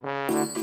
thank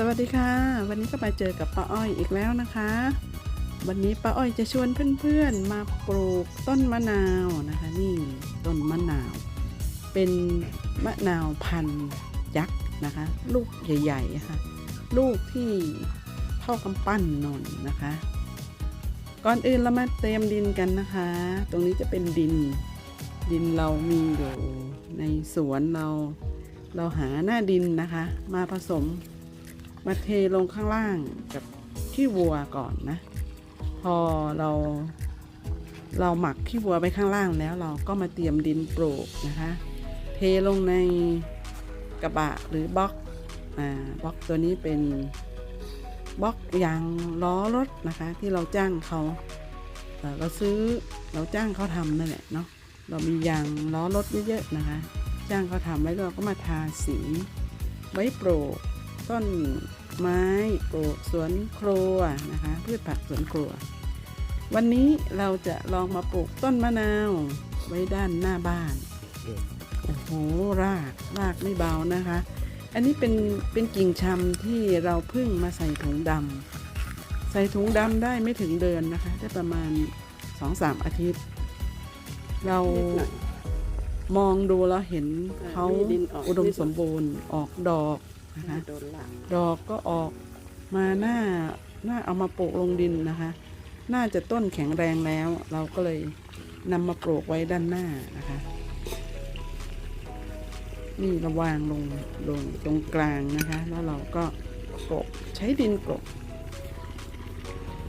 สวัสดีค่ะ วันนี้ก็มาเจอกับป้าอ้อยอีกแล้วนะคะ วันนี้ป้าอ้อยจะชวนเพื่อนๆมาปลูกต้นมะนาวนะคะ นี่ต้นมะนาว เป็นมะนาวพันธุ์ยักษ์นะคะ ลูกใหญ่ๆะค่ะลูกที่เท่ากำปั้นนนนะคะ ก่อนอื่นเรามาเตรียมดินกันนะคะ ตรงนี้จะเป็นดินดินเรามีอยู่ในสวนเรา เราหาหน้าดินนะคะ มาผสม มาเทลงข้างล่างกับขี้วัวก่อนนะ พอเราเราหมักขี้วัวไปข้างล่างแล้วเราก็มาเตรียมดินปลูกนะคะ เทลงในกระบะหรือบล็อกอ่าบล็อกตัวนี้เป็นบล็อกยางล้อรถนะคะ ที่เราจ้างเขาเราซื้อเราจ้างเขาทำนั่นแหละเนาะเรามียางล้อรถเยอะๆนะคะ จ้างเขาทำไว้เราก็มาทาสีไว้ปลูก ต้นไม้ปลูกสวนครัวนะคะพืชผักสวนครัว วันนี้เราจะลองมาปลูกต้นมะนาวไว้ด้านหน้าบ้านโอ้โหรากรากไม่เบานะคะ อันนี้เป็นเป็นกิ่งชำที่เราเพิ่งมาใส่ถุงดำใส่ถุงดำได้ไม่ถึงเดือนนะคะ ได้ประมาณสองสามอาทิตย์ เรามองดูแล้วเห็นเขามีดินออกอุดมนิดหน่อยสมบูรณ์ออกดอก นะคะ โดนหลังดอกก็ออกมาหน้าหน้าเอามาปลูกลงดินนะคะ น่าจะต้นแข็งแรงแล้ว เราก็เลยนำมาปลูกไว้ด้านหน้านะคะ นี่เราวางลงลงตรงกลางนะคะ แล้วเราก็กลบใช้ดินกลบ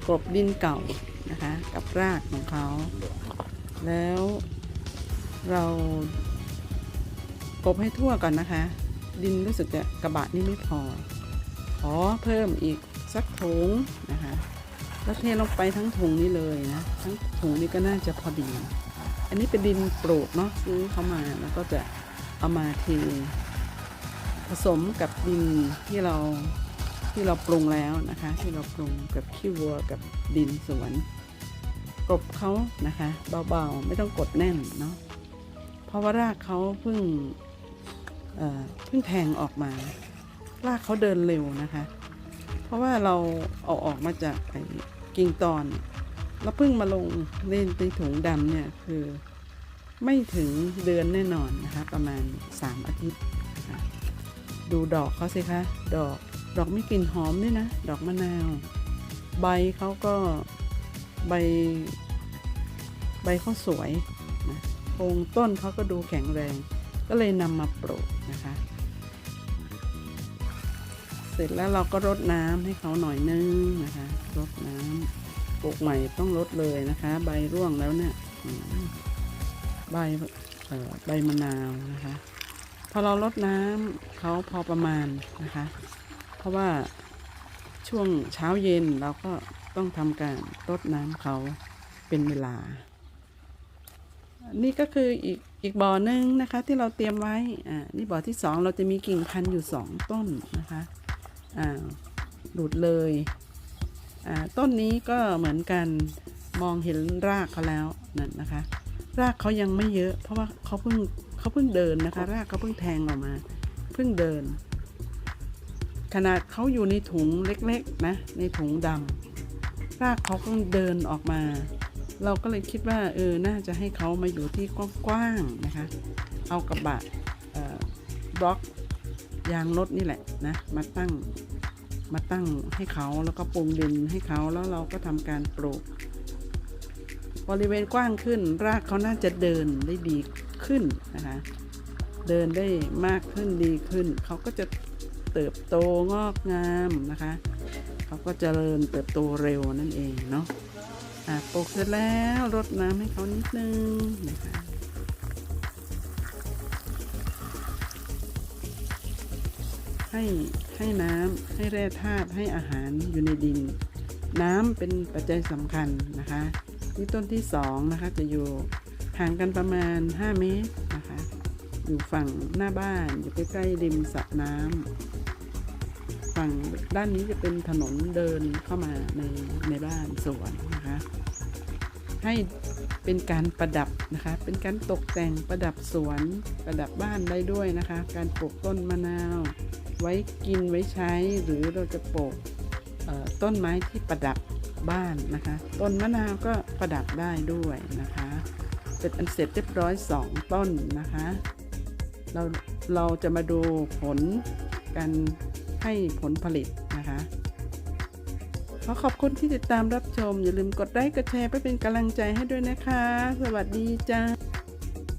กลบดินเก่านะคะ กับรากของเขา แล้วเรากลบให้ทั่วก่อนนะคะ ดินรู้สึกจะกระบะนี่ไม่พอ ขอเพิ่มอีกสักถุงนะคะแล้วเทลงไปทั้งถุงนี้เลยนะทั้งถุงนี้ก็น่าจะพอดี อันนี้เป็นดินปลูกเนาะซื้อเข้ามาแล้วก็จะเอามาเทผสมกับดินที่เราที่เราปรุงแล้วนะคะ ที่เราปรุงกับขี้วัวกับดินสวนกบเขานะคะ เบาๆไม่ต้องกดแน่นเนาะเพราะว่ารากเขาเพิ่ง เพิ่งแทงออกมารากเขาเดินเร็วนะคะ เพราะว่าเราเอาออกมาจากไอ้กิ่งตอน แล้วเพิ่งมาลงเล่นในถุงดำเนี่ยคือไม่ถึงเดือนแน่นอนนะคะ ประมาณ 3 อาทิตย์ ดูดอกเขาสิคะ ดอกดอกไม่กลิ่นหอมด้วยนะ ดอกมะนาว ใบเขาก็ใบ ใบเขาสวยนะโครงต้นเขาก็ดูแข็งแรง ก็เลยนำมาปลูก นะคะ เสร็จแล้วเราก็รดน้ำให้เขาหน่อยนึงนะคะ รดน้ำปลูกใหม่ต้องรดเลยนะคะ ใบร่วงแล้วเนี่ยใบใบมะนาวนะคะ พอเรารดน้ำเขาพอประมาณนะคะ เพราะว่าช่วงเช้าเย็นเราก็ต้องทำการรดน้ำเขาเป็นเวลา นี่ก็คืออีกอีกบ่อหนึ่งนะคะที่เราเตรียมไว้อ่านี่บ่อที่สองเราจะมีกิ่งพันธุ์อยู่สองต้นนะคะอ่าหลุดเลยอ่าต้นนี้ก็เหมือนกันมองเห็นรากเขาแล้วนั่นนะคะ รากเขายังไม่เยอะ เพราะว่าเขาเพิ่งเขาเพิ่งเดินนะคะ รากเขาเพิ่งแทงออกมา เพิ่งเดิน ขนาดเขาอยู่ในถุงเล็กๆนะในถุงดำรากเขาเพิ่งเดินออกมา เราก็เลยคิดว่าเออน่าจะให้เขามาอยู่ที่กว้างๆนะคะ เอากระบะบล็อกยางรถนี่แหละนะมาตั้งมาตั้งให้เขาแล้วก็ปรุงดินให้เขาแล้วเราก็ทำการปลูกบริเวณกว้างขึ้น รากเขาน่าจะเดินได้ดีขึ้นนะคะเดินได้มากขึ้นดีขึ้น เขาก็จะเติบโตงอกงามนะคะ เขาก็เจริญเติบโตเร็วนั่นเองเนาะ ปลูกเสร็จแล้วรดน้ำให้เขานิดนึงนะคะให้ให้น้ำให้แร่ธาตุให้อาหารอยู่ในดิน น้ำเป็นปัจจัยสำคัญนะคะนี่ต้นที่สองนะคะจะอยู่ห่างกันประมาณ 5 เมตรนะคะ อยู่ฝั่งหน้าบ้านอยู่ใกล้ๆริมสระน้ำ ฝั่งด้านนี้จะเป็นถนนเดินเข้ามาในในบ้านสวนนะคะ ให้เป็นการประดับนะคะ เป็นการตกแต่งประดับสวนประดับบ้านได้ด้วยนะคะ การปลูกต้นมะนาว ไว้กินไว้ใช้หรือเราจะปลูกต้นไม้ที่ประดับบ้านนะคะ ต้นมะนาวก็ประดับได้ด้วยนะคะ เป็นอันเสร็จเรียบร้อยสองต้นนะคะ เราเราจะมาดูผลการ ให้ผลผลิตนะคะ ขอขอบคุณที่ติดตามรับชม อย่าลืมกดไลค์กดแชร์เพื่อเป็นกำลังใจให้ด้วยนะคะ สวัสดีจ้า